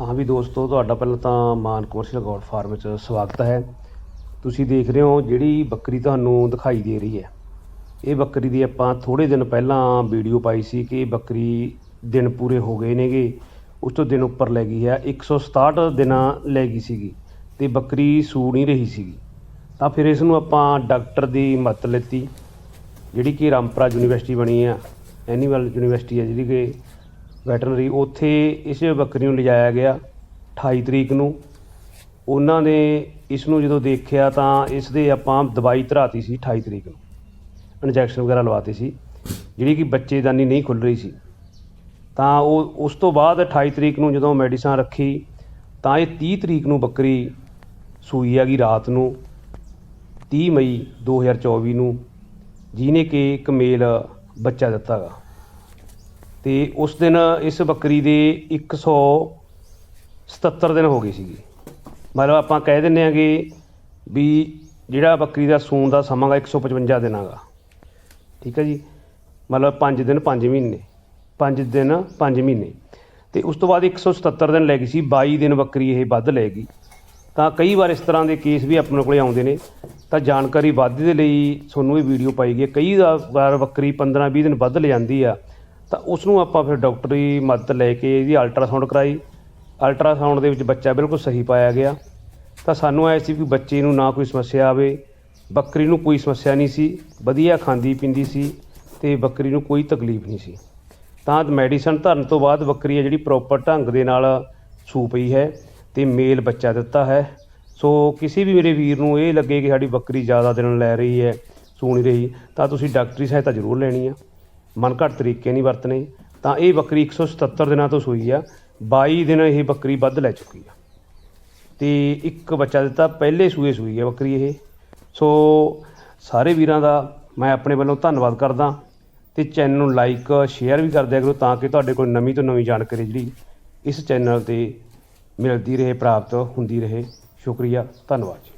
ਹਾਂ ਵੀ ਦੋਸਤੋ, ਤੁਹਾਡਾ ਪਹਿਲਾਂ ਤਾਂ ਮਾਨ ਕਮਰਸ਼ੀਅਲ ਗੋਡ ਫਾਰਮ ਵਿੱਚ ਸਵਾਗਤ ਹੈ। ਤੁਸੀਂ ਦੇਖ ਰਹੇ ਹੋ ਜਿਹੜੀ ਬੱਕਰੀ ਤੁਹਾਨੂੰ ਦਿਖਾਈ ਦੇ ਰਹੀ ਹੈ। ਇਹ ਬੱਕਰੀ ਦੀ ਆਪਾਂ ਥੋੜੇ ਦਿਨ ਪਹਿਲਾਂ ਵੀਡੀਓ ਪਾਈ ਸੀ ਕਿ ਬੱਕਰੀ ਦਿਨ ਪੂਰੇ ਹੋ ਗਏ ਨੇਗੇ। ਉਸ ਤੋਂ ਦਿਨ ਉੱਪਰ ਲੈ ਗਈ ਹੈ 167 ਦਿਨਾਂ ਲੈ ਗਈ ਸੀਗੀ ਤੇ ਬੱਕਰੀ ਸੂ ਨਹੀਂ ਰਹੀ ਸੀਗੀ। ਤਾਂ ਫਿਰ ਇਸ ਨੂੰ ਆਪਾਂ ਡਾਕਟਰ ਦੀ ਮਦਦ ਲਿੱਤੀ, ਜਿਹੜੀ ਕਿ ਰਾਮਪੁਰਾ ਯੂਨੀਵਰਸਿਟੀ ਬਣੀ ਆ ਐਨੀਮਲ ਯੂਨੀਵਰਸਿਟੀ ਹੈ ਜਿਹੜੀ ਕਿ ਵੈਟਰਨਰੀ ਉੱਥੇ ਇਸ ਬੱਕਰੀ ਨੂੰ ਲਿਜਾਇਆ ਗਿਆ 28 ਤਰੀਕ ਨੂੰ। ਉਹਨਾਂ ਨੇ ਇਸ ਨੂੰ ਜਦੋਂ ਦੇਖਿਆ ਤਾਂ ਇਸ ਦੇ ਆਪਾਂ ਦਵਾਈ ਧਰਾਤੀ ਸੀ 28 ਤਰੀਕ ਨੂੰ। ਇੰਜੈਕਸ਼ਨ ਵਗੈਰਾ ਲਵਾਤੇ ਸੀ। ਜਿਹੜੀ ਕਿ ਬੱਚੇਦਾਨੀ ਨਹੀਂ ਖੁੱਲ ਰਹੀ ਸੀ। ਤਾਂ ਉਹ, ਉਸ ਤੋਂ ਬਾਅਦ 28 ਤਰੀਕ ਨੂੰ ਜਦੋਂ ਮੈਡੀਸਨ ਰੱਖੀ, ਤਾਂ ਇਹ 30 ਤਰੀਕ ਨੂੰ ਬੱਕਰੀ ਸੂਈ ਹੈਗੀ ਰਾਤ ਨੂੰ 30 ਮਈ 2024 ਨੂੰ, ਜਿਹਨੇ ਕਿ ਇੱਕ ਮੇਲ ਬੱਚਾ ਦਿੱਤਾ ਗਾ। ਤੇ ਉਸ ਦਿਨ ਇਸ ਬੱਕਰੀ ਦੇ 177 ਦਿਨ ਹੋ ਗਏ ਸੀਗੇ। ਮਤਲਬ ਆਪਾਂ ਕਹਿ ਦਿੰਨੇ ਆਂਗੇ ਵੀ ਜਿਹੜਾ ਬੱਕਰੀ ਦਾ ਸੂਣ ਦਾ ਸਮਾਂ ਗਾ 155 ਦਿਨਾਂ ਗਾ। ਠੀਕ ਹੈ ਜੀ? ਮਤਲਬ 5 ਦਿਨ 5 ਮਹੀਨੇ। 5 ਦਿਨ 5 ਮਹੀਨੇ। ਤੇ ਉਸ ਤੋਂ ਬਾਅਦ 177 ਦਿਨ ਲੈ ਗਈ ਸੀ। 22 ਦਿਨ ਬੱਕਰੀ ਇਹ ਵੱਧ ਲੈ ਗਈ। ਤਾਂ ਕਈ ਵਾਰ ਇਸ ਤਰ੍ਹਾਂ ਦੇ ਕੇਸ ਵੀ ਆਪਣੇ ਕੋਲੇ ਆਉਂਦੇ ਨੇ। ਤਾਂ ਜਾਣਕਾਰੀ ਵਾਧੇ ਦੇ ਲਈ ਤੁਹਾਨੂੰ ਇਹ ਵੀਡੀਓ ਪਾਈ ਗਈ ਹੈ। ਕਈ ਵਾਰ ਬੱਕਰੀ 15 20 ਦਿਨ ਵੱਧ ਲੈ ਜਾਂਦੀ ਆ। ਤਾਂ ਉਸ ਨੂੰ ਆਪਾਂ ਫਿਰ ਡਾਕਟਰੀ ਮਦਦ ਲੈ ਕੇ ਇਹਦੀ ਅਲਟਰਾਸਾਊਂਡ ਕਰਾਈ। ਅਲਟਰਾਸਾਊਂਡ ਦੇ ਵਿੱਚ ਬੱਚਾ ਬਿਲਕੁਲ ਸਹੀ ਪਾਇਆ ਗਿਆ। ਤਾਂ ਸਾਨੂੰ ਐ ਸੀ ਵੀ ਬੱਚੇ ਨੂੰ ਨਾ ਕੋਈ ਸਮੱਸਿਆ ਆਵੇ। ਬੱਕਰੀ ਨੂੰ ਕੋਈ ਸਮੱਸਿਆ ਨਹੀਂ ਸੀ। ਵਧੀਆ ਖਾਂਦੀ ਪੀਂਦੀ ਸੀ ਤੇ ਬੱਕਰੀ ਨੂੰ ਕੋਈ ਤਕਲੀਫ ਨਹੀਂ ਸੀ। ਤਾਂ ਮੈਡੀਸਨ ਧਰਨ ਤੋਂ ਬਾਅਦ ਬੱਕਰੀ ਹੈ ਜਿਹੜੀ ਪ੍ਰੋਪਰ ਢੰਗ ਦੇ ਨਾਲ ਸੂ ਪਈ ਹੈ ਤੇ ਮੇਲ ਬੱਚਾ ਦਿੱਤਾ ਹੈ। ਸੋ ਕਿਸੇ ਵੀ ਮੇਰੇ ਵੀਰ ਨੂੰ ਇਹ ਲੱਗੇ ਕਿ ਸਾਡੀ ਬੱਕਰੀ ਜ਼ਿਆਦਾ ਦਿਨ ਲੈ ਰਹੀ ਹੈ, ਸੂ ਨਹੀਂ ਰਹੀ, ਤਾਂ ਤੁਸੀਂ ਡਾਕਟਰੀ ਸਹਾਇਤਾ ਜ਼ਰੂਰ ਲੈਣੀ ਆ। ਮਨ ਘੱਟ ਤਰੀਕੇ ਨਹੀਂ ਵਰਤਣੇ ਤਾਂ ਇਹ ਬੱਕਰੀ 177 ਦਿਨਾਂ ਤੋਂ ਸੂਈ ਆ 22 ਦਿਨ ਇਹ ਬੱਕਰੀ ਵੱਧ ਲੈ ਚੁੱਕੀ ਆ। ਤੇ ਇੱਕ ਬੱਚਾ ਦਿੱਤਾ, ਪਹਿਲੇ ਸੂਏ ਸੂਈ ਆ ਬੱਕਰੀ ਇਹ। ਸੋ ਸਾਰੇ ਵੀਰਾਂ ਦਾ ਮੈਂ ਆਪਣੇ ਵੱਲੋਂ ਧੰਨਵਾਦ ਕਰਦਾ ਤੇ ਚੈਨਲ ਨੂੰ ਲਾਈਕ, ਸ਼ੇਅਰ ਵੀ ਕਰ ਦਿਆ ਕਰੋ ਤਾਂ ਕਿ ਤੁਹਾਡੇ ਕੋਲ ਨਵੀਂ ਤੋਂ ਨਵੀਂ ਜਾਣਕਾਰੀ ਜਿਹੜੀ ਇਸ ਚੈਨਲ ਤੇ ਮਿਲਦੀ ਰਹੇ, ਪ੍ਰਾਪਤ ਹੁੰਦੀ ਰਹੇ। ਸ਼ੁਕਰੀਆ, ਧੰਨਵਾਦ ਜੀ।